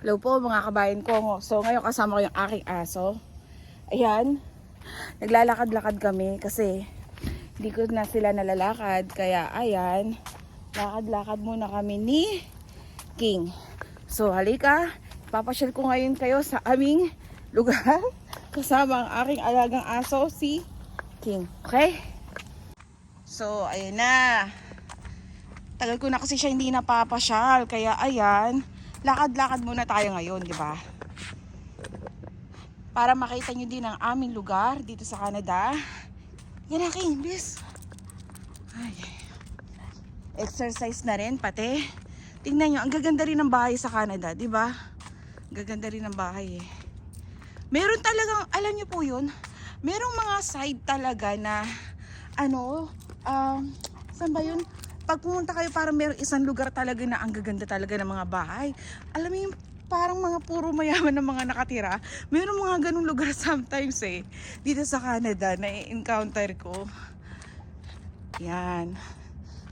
Hello po mga kabayan ko. So ngayon kasama ko yung aking aso. Ayan. Naglalakad-lakad kami kasi hindi ko na sila nalalakad. Kaya ayan. Lakad-lakad muna kami ni King. So halika. Papasyal ko ngayon kayo sa aming lugar. Kasama ang aking alagang aso si King. Okay? So ayun na. Tagal ko na kasi siya hindi napapasyal. Kaya ayan lakad-lakad muna tayo ngayon, di ba? Para makita nyo din ang aming lugar dito sa Canada. Yan aking, bis. Ay. Exercise na rin, pati. Tingnan nyo, ang gaganda rin ng bahay sa Canada, di ba? Gaganda rin ng bahay eh. Meron talagang, alam nyo po yun, merong mga side talaga na, ano, um, saan ba yun? Pag pumunta kayo parang meron isang lugar talaga na ang gaganda talaga ng mga bahay. Alam mo yung parang mga puro mayaman ng mga nakatira. Meron mga ganung lugar sometimes eh. Dito sa Canada na encounter ko. Yan.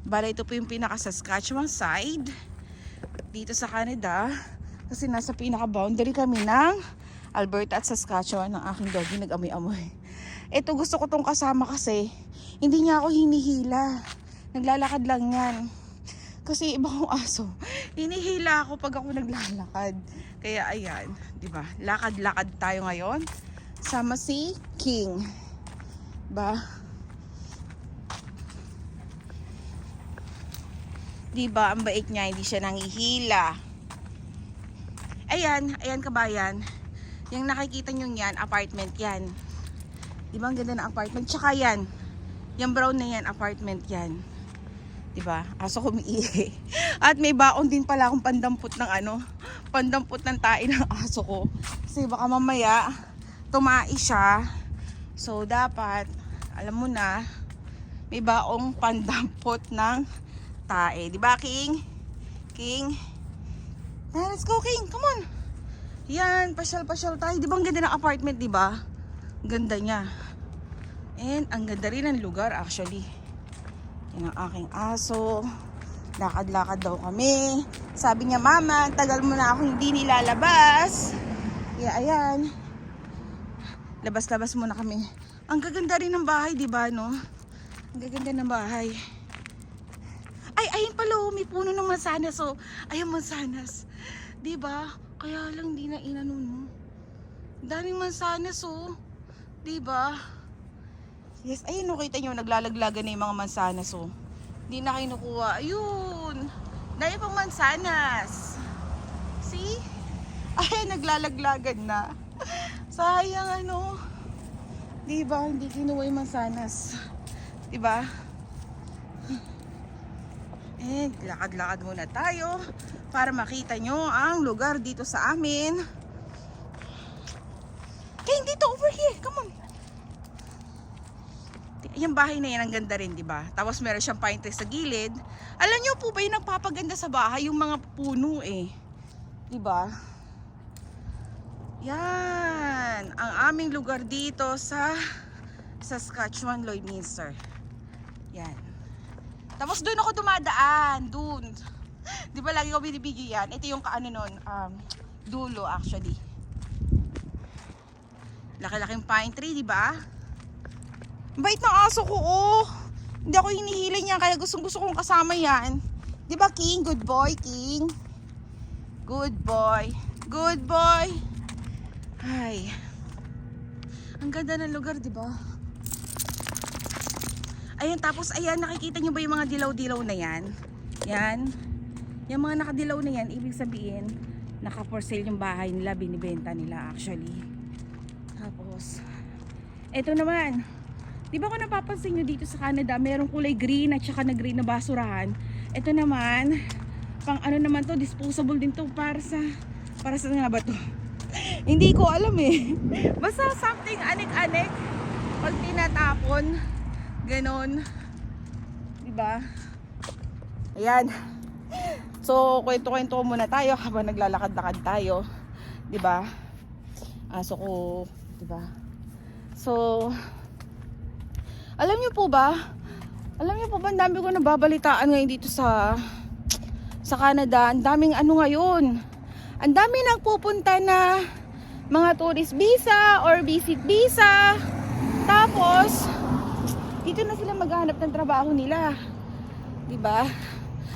Bala ito po yung pinaka Saskatchewan side. Dito sa Canada. Kasi nasa pinaka boundary kami ng Alberta at Saskatchewan ng aking doggy nag-amoy-amoy. Ito gusto ko tong kasama kasi hindi niya ako hinihila. Naglalakad lang yan. Kasi iba kong aso. Hinihila ako pag ako naglalakad. Kaya ayan, 'di ba? Lakad-lakad tayo ngayon. Sama si King. Ba? 'Di ba ang bait niya, hindi siya nangihila. Ayan, ayan kabayan. Yung nakikita nyo yan, apartment yan. Di ba ang ganda ng apartment? Tsaka yan, yung brown na yan, apartment yan. 'Di ba? Aso kumiihi. At may baon din pala akong pandampot ng ano, pandampot ng tae ng aso ko. Kasi baka mamaya tumai siya. So dapat alam mo na may baong pandampot ng tae, 'di ba, King? King. Ah, let's go, King. Come on. Yan, pasyal-pasyal tayo. Di ba ang ganda ng apartment, di ba? Ganda niya. And ang ganda rin ng lugar actually. Ang aking aso. Lakad-lakad daw kami. Sabi niya, Mama, tagal mo na ako hindi nilalabas. Kaya ayan. Labas-labas muna kami. Ang gaganda rin ng bahay, di ba, no? Ang gaganda ng bahay. Ay, ayun pala, oh, may puno ng mansanas. So, ayun mansanas. Di ba? Kaya lang di na inano, no? Daming mansanas, oh. Di ba? Yes, ayun, no, kita nyo, naglalaglagan na yung mga mansanas, oh. Hindi na kinukuha. Ayun! Dahil pang mansanas. See? Ay, naglalaglagan na. Sayang, ano. Diba, hindi kinuha yung mansanas. Diba? Eh, lakad-lakad muna tayo para makita nyo ang lugar dito sa amin. Kaya dito, over here. Come on. Yung bahay na yan, ang ganda rin, di ba? Tapos meron siyang pine tree sa gilid. Alam niyo po ba yung nagpapaganda sa bahay? Yung mga puno eh. Di ba? Yan. Ang aming lugar dito sa Saskatchewan, Lloydminster. Yan. Tapos doon ako dumadaan. Doon. Di ba lagi ko binibigyo? Ito yung kaano nun. Um, dulo actually. Laki-laking pine tree, di ba? Bait ng aso ko, oh. Hindi ako hinihila niya, kaya gustong gusto kong kasama yan. Di ba, King? Good boy, King. Good boy. Good boy. Ay. Ang ganda ng lugar, di ba? Ayan, tapos ayan, nakikita nyo ba yung mga dilaw-dilaw na yan? Yan. Yung mga nakadilaw na yan, ibig sabihin, naka-for sale yung bahay nila, binibenta nila actually. Tapos, eto naman, Di ba kung napapansin nyo dito sa Canada, merong kulay green at saka na green na basurahan. Ito naman, pang ano naman to, disposable din to para sa, para sa nga ba to? Hindi ko alam eh. Basta something anik-anik. Pag tinatapon, ganon. Di ba? Ayan. So, kwento-kwento muna tayo habang naglalakad-lakad tayo. Di ba? Aso ko, di ba? So, alam niyo po ba? Alam niyo po ba, ang dami ko nababalitaan ngayon dito sa sa Canada. Ang daming ano ngayon. ang dami nagpupunta na mga tourist visa or visit visa. Tapos, dito na sila maghanap ng trabaho nila. 'Di ba?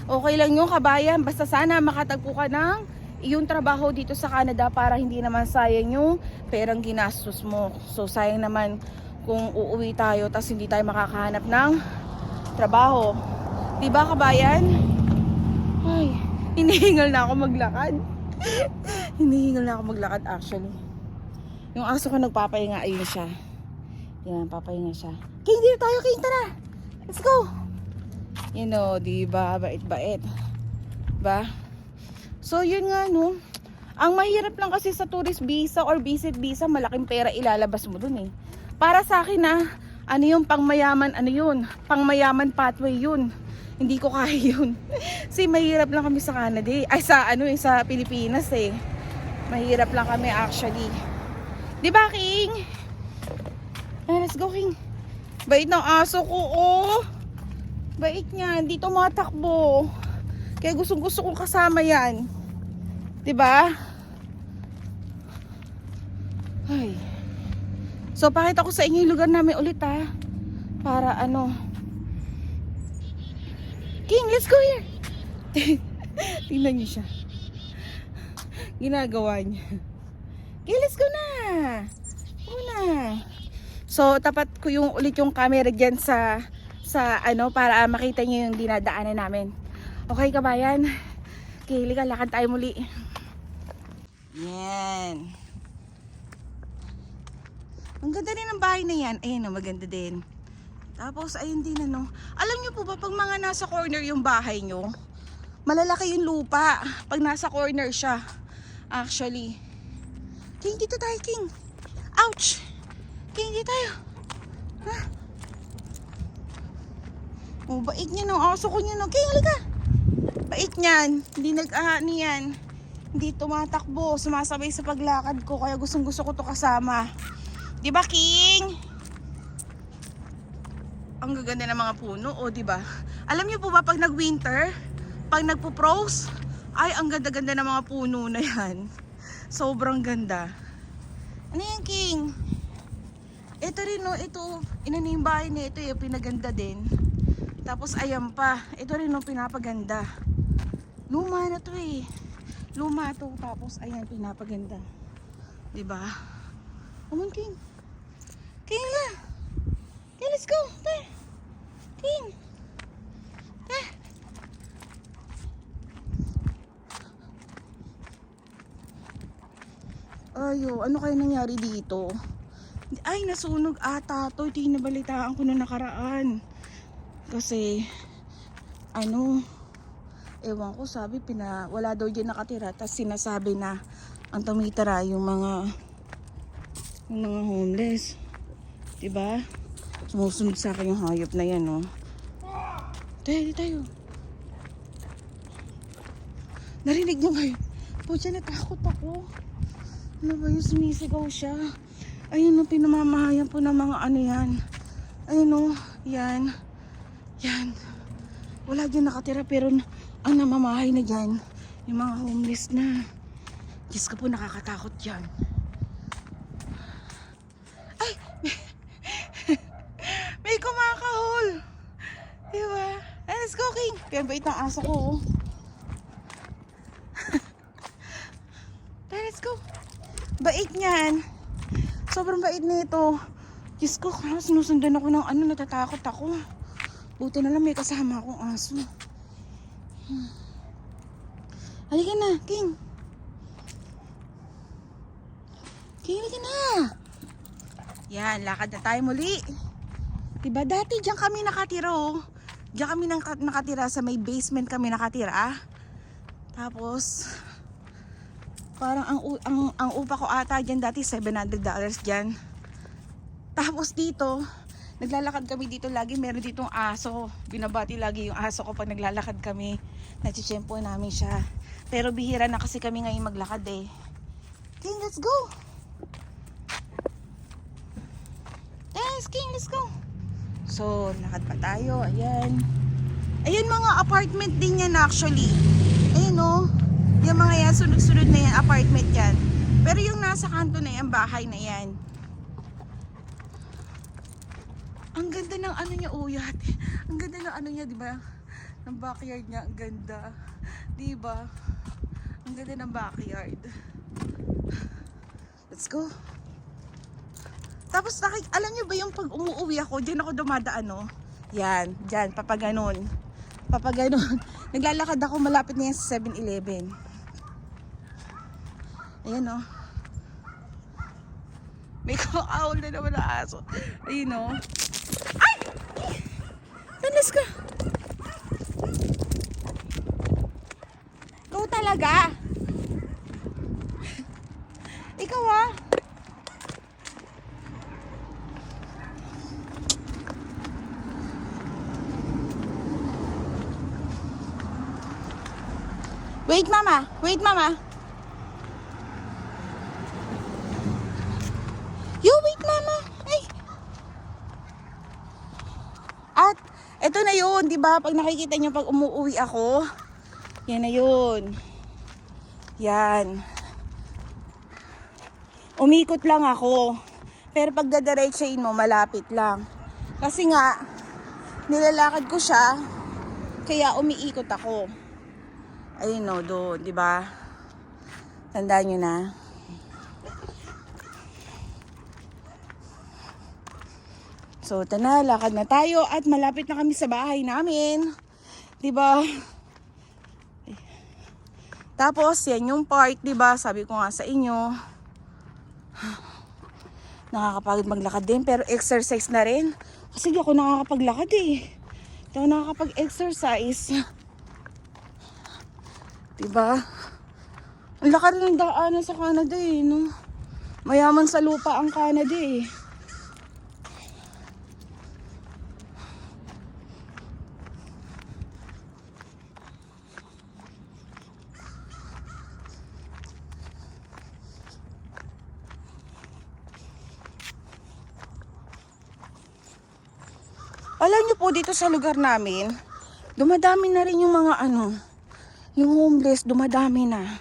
Okay lang yung kabayan, basta sana makatagpo ka ng iyong trabaho dito sa Canada para hindi naman sayang yung perang ginastos mo. So sayang naman kung uuwi tayo tapos hindi tayo makakahanap ng trabaho. 'Di ba kabayan? Ay, hinihingal na ako maglakad. hinihingal na ako maglakad actually. Yung aso ko nagpapahinga, ayun siya. Yan, papahinga siya. King, dito tayo, King, tara! Let's go! You know, di ba? Bait-bait. Ba? So, yun nga, no? Ang mahirap lang kasi sa tourist visa or visit visa, malaking pera ilalabas mo dun eh. Para sa akin na, ano yung pangmayaman, ano yun? Pangmayaman pathway yun. Hindi ko kaya yun. Kasi mahirap lang kami sa Canada eh. Ay, sa ano eh, sa Pilipinas eh. Mahirap lang kami actually. Di ba, King? Eh, let's go, King. Bait ng aso ko, oh. Bait niya, hindi tumatakbo. Kaya gustong gusto kong kasama yan. 'Di ba? Ay. So, pakita ko sa inyo yung lugar namin ulit, ha. Para ano. King, let's go here. Tingnan niyo siya. Ginagawa niya. King, let's go na. Una. So, tapat ko yung ulit yung camera dyan sa sa ano para makita niyo yung dinadaanan namin. Okay kabayan? Kili ka, lakad tayo muli. Yan. Ang ganda din ng bahay na yan. Ayun, oh, maganda din. Tapos, ayun din ano. Alam niyo po ba, pag mga nasa corner yung bahay nyo, malalaki yung lupa. Pag nasa corner siya. Actually. King, dito tayo, King. Ouch! King, dito tayo. Ha? Oh, bait niya no. Aso ko niya no. King, halika. Bait niyan. Hindi nag-ahani yan. Hindi tumatakbo. Sumasabay sa paglakad ko. Kaya gustong gusto ko to kasama. Di ba, King? Ang gaganda ng mga puno, o di ba? Alam niyo po ba pag nag-winter, pag nagpo-pros, ay ang ganda-ganda ng mga puno na yan. Sobrang ganda. Ano yan, King? Ito rin, no, ito, inano yung bahay na ito, yung pinaganda din. Tapos ayan pa, ito rin no, pinapaganda. Luma na to eh. Luma to, tapos ayan, pinapaganda. 'Di ba? Come King. King na. Okay, let's go. Tara. King. Tara. Ayo, ano kaya nangyari dito? Ay, nasunog ata to. Ito yung nabalitaan ko na nakaraan. Kasi, ano, ewan ko, sabi, pina, wala daw dyan nakatira. Tapos sinasabi na, ang tumitira yung mga, yung mga homeless. Diba? Sumusunod sa akin yung hayop na yan, no? Tayo, di tayo. Narinig niyo ngayon? Pucha, natakot ako. Ano ba yung sumisigaw siya? Ayun, no, pinamamahayan po ng mga ano yan. Ayun, no, yan. Yan. Wala dyan nakatira pero ang namamahay na dyan, yung mga homeless na. Diyos ka po, nakakatakot yan. Ay! May kumakahol! Diba? Ay, let's go, King! Kaya bait ng aso ko, oh. Let's go. Bait niyan. Sobrang bait nito. Diyos ko, kaya sinusundan ako ng ano, natatakot ako. Buti na lang may kasama akong aso. Hmm. Halika na, King. King, halika na. Yan, lakad na tayo muli. Diba dati diyan kami nakatira oh. Diyan kami naka- nakatira sa may basement kami nakatira. Tapos parang ang ang ang upa ko ata diyan dati $700 diyan. Tapos dito, naglalakad kami dito lagi, meron ditong aso. Binabati lagi yung aso ko pag naglalakad kami. Nachichempo namin siya. Pero bihira na kasi kami ngayon maglakad eh. King, let's go! Yes, King, let's go! So, lakad pa tayo. Ayan. Ayan mga apartment din yan actually. Ayan oh. Yung mga yan, sunod-sunod na yan, apartment yan. Pero yung nasa kanto na yan, bahay na yan. Ang ganda ng ano niya, oh yate. Ang ganda ng ano niya, di ba? Ng backyard niya, ang ganda. Di ba? Ang ganda ng backyard. Let's go. Tapos, nakik alam niyo ba yung pag umuwi ako, diyan ako dumadaan, no? Yan, diyan, papaganon. Papaganon. Naglalakad ako malapit na yan sa 7-Eleven. Ayan, no? May kakawal na naman na aso. Ayun, no? Ay! Tanas ka! Ikaw talaga! Ikaw ah! Wait, mama. Wait, mama. You wait, mama. Ay. At, eto na yun, di ba? Pag nakikita niyo pag umuwi ako, yan na yun. Yan. Umikot lang ako. Pero pag dadiretsahin mo, malapit lang. Kasi nga, nilalakad ko siya, kaya umiikot ako. Ayun no, doon, di ba? Tandaan nyo na. So, tana, lakad na tayo at malapit na kami sa bahay namin. Di ba? Tapos, yan yung part, di ba? Sabi ko nga sa inyo. Nakakapagod maglakad din, pero exercise na rin. Kasi di ako nakakapaglakad eh. Di ako nakakapag-exercise. Diba? Ang laki rin ng daanan sa Canada eh, no? Mayaman sa lupa ang Canada eh. Alam niyo po dito sa lugar namin, dumadami na rin yung mga ano, yung homeless dumadami na.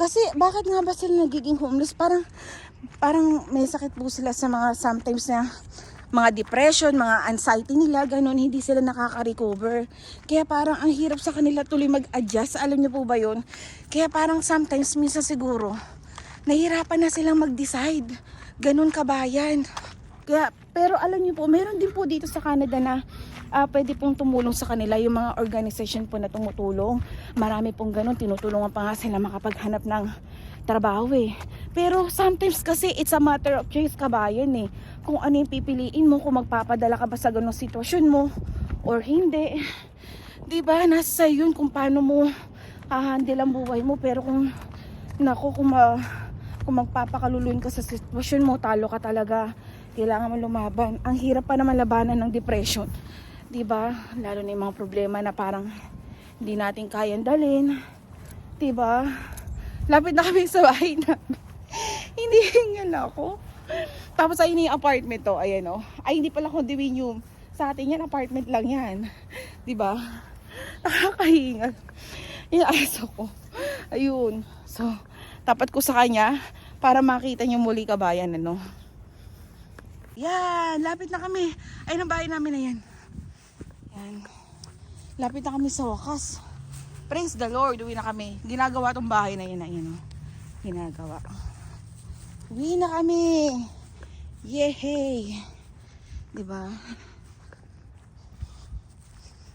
Kasi bakit nga ba sila nagiging homeless? Parang parang may sakit po sila sa mga sometimes na mga depression, mga anxiety nila, ganun, hindi sila nakaka-recover. Kaya parang ang hirap sa kanila tuloy mag-adjust. Alam niyo po ba yun? Kaya parang sometimes, minsan siguro, nahirapan na silang mag-decide. Ganun kabayan. Kaya, pero alam niyo po, meron din po dito sa Canada na ah, pwede pong tumulong sa kanila yung mga organization po na tumutulong. Marami pong ganun, tinutulungan pa nga sila makapaghanap ng trabaho eh. Pero sometimes kasi it's a matter of choice kabayan eh. Kung ano yung pipiliin mo, kung magpapadala ka ba sa ganung sitwasyon mo or hindi. 'Di ba? Nasa yun kung paano mo hahandle ang buhay mo. Pero kung nako kung, ma, kung magpapakaluluin ka sa sitwasyon mo, talo ka talaga. Kailangan mo lumaban. Ang hirap pa naman labanan ng depression. 'Di ba? Lalo na yung mga problema na parang hindi natin kayang dalin. 'Di ba? Lapit na kami sa bahay namin. hindi hingal ako. Tapos ayun yung apartment to, ayan oh. Ay hindi pala condominium. Sa atin yan apartment lang yan. ba? Nakakahingal. Yung aso ko. Ayun. So, tapat ko sa kanya para makita niyo muli kabayan ano. Yan, lapit na kami. Ay, ang bahay namin na yan. Yan. Lapit na kami sa wakas. Praise the Lord, uwi na kami. Ginagawa tong bahay na yan. Ayan, oh. Ginagawa. Uwi na kami. Yehey. Diba?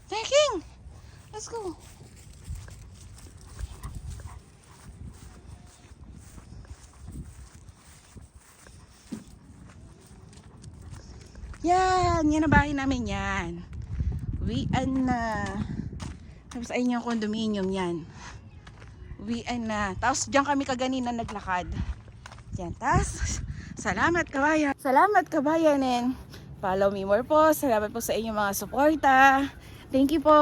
Trekking! Let's go. Yan, yan ang bahay namin yan. Uwian na. Tapos ayun yung condominium yan. Uwian na. Tapos diyan kami kaganina naglakad. Yan, tapos salamat kabayan. Salamat kabayan and follow me more po. Salamat po sa inyong mga suporta. Thank you po.